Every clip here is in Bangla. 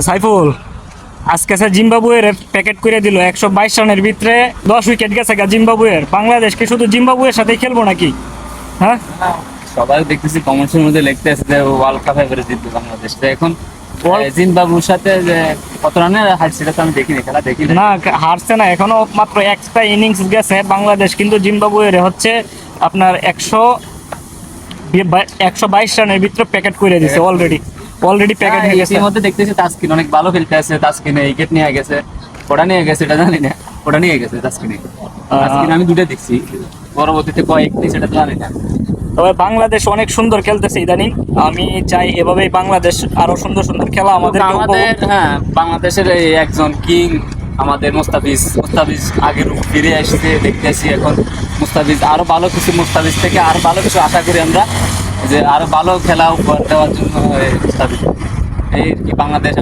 সাইফুল আজকে স্যার জিম্বাবুয়ের প্যাকেট করে দিল একশো বাইশ রানের ভিতরে দশ উইকেট গেছে গা জিম্বাবুয়ের। বাংলাদেশ কি শুধু জিম্বাবুয়ের সাথে খেলব নাকি? হ্যাঁ? সবাই দেখতেছি কমেন্টসের মধ্যে লিখতে আছে যে ওয়ার্ল্ড কাপ এবারে জিতবে বাংলাদেশ। তো এখন জিম্বাবুর সাথে যে কত রানের হার সেটা তো আমি দেখিনি খেলা দেখি না হারছে না এখনও মাত্র একটা ইনিংস গেছে বাংলাদেশ কিন্তু জিম্বাবুয়ের হচ্ছে আপনার একশো একশো বাইশ রানের ভিতরে প্যাকেট করে দিছে অলরেডি অলরেডি প্যাকেট হয়ে গেছে। ইতিমধ্যে দেখতেছি তাসকিন অনেক ভালো খেলতে আছে তাসকিনে উইকেট নিয়ে গেছে ওটা নিয়ে গেছে এটা জানি না ওটা নিয়ে গেছে তাসকিনে তাসকিন আমি দুটো দেখছি পরবর্তীতে কয়েক সেটা জানি না। তবে বাংলাদেশ অনেক সুন্দর খেলতেছে ইদানিং। আমি চাই এভাবেই বাংলাদেশ আরও সুন্দর সুন্দর খেলা আমাদের হ্যাঁ বাংলাদেশের এই একজন কিং আমাদের মুস্তাফিজ মুস্তাফিজ আগের রূপ ফিরে আসছে দেখতেছি এখন মুস্তাফিজ আরও ভালো কিছু মুস্তাফিজ থেকে আরও ভালো কিছু আশা করি আমরা যে আরও ভালো খেলা উপহার দেওয়ার জন্য মুস্তাফিজ এই কি বাংলাদেশ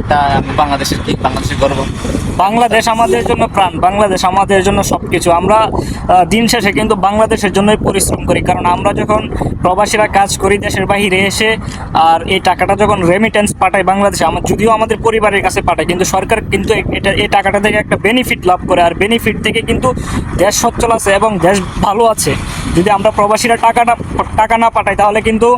একটা বাংলাদেশের কি বাংলাদেশের গর্ব। বাংলাদেশ আমাদের জন্য প্রাণ, বাংলাদেশ আমাদের জন্য সবকিছু। আমরা দিন শেষে কিন্তু বাংলাদেশের জন্যই পরিশ্রম করি। কারণ আমরা যখন প্রবাসীরা কাজ করি, দেশের বাইরে এসে আর এই টাকাটা যখন রেমিটেন্স পাঠায় বাংলাদেশে, আমার যদিও আমাদের পরিবারের কাছে পাঠায়, কিন্তু সরকার কিন্তু এটা এই টাকাটা থেকে একটা বেনিফিট লাভ করে। আর বেনিফিট থেকে কিন্তু দেশ সচ্ছল আছে এবং দেশ ভালো আছে। যদি আমরা প্রবাসীরা টাকাটা টাকা না পাঠাই, তাহলে কিন্তু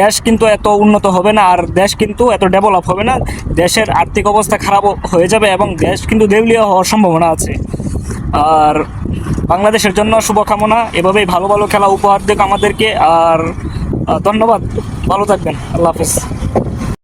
দেশ কিন্তু এত উন্নত হবে না, আর দেশ কিন্তু এত ডেভেলপ হবে না। দেশের আর্থিক অবস্থা খারাপ হয়ে যাবে এবং দেশ কিন্তু দেউলিয়া হওয়ার সম্ভাবনা আছে। আর বাংলাদেশের জন্য শুভকামনা, এভাবেই ভালো ভালো খেলা উপহার দেখ আমাদেরকে, আর ধন্যবাদ। ভালো থাকবেন। আল্লাহ হাফেজ।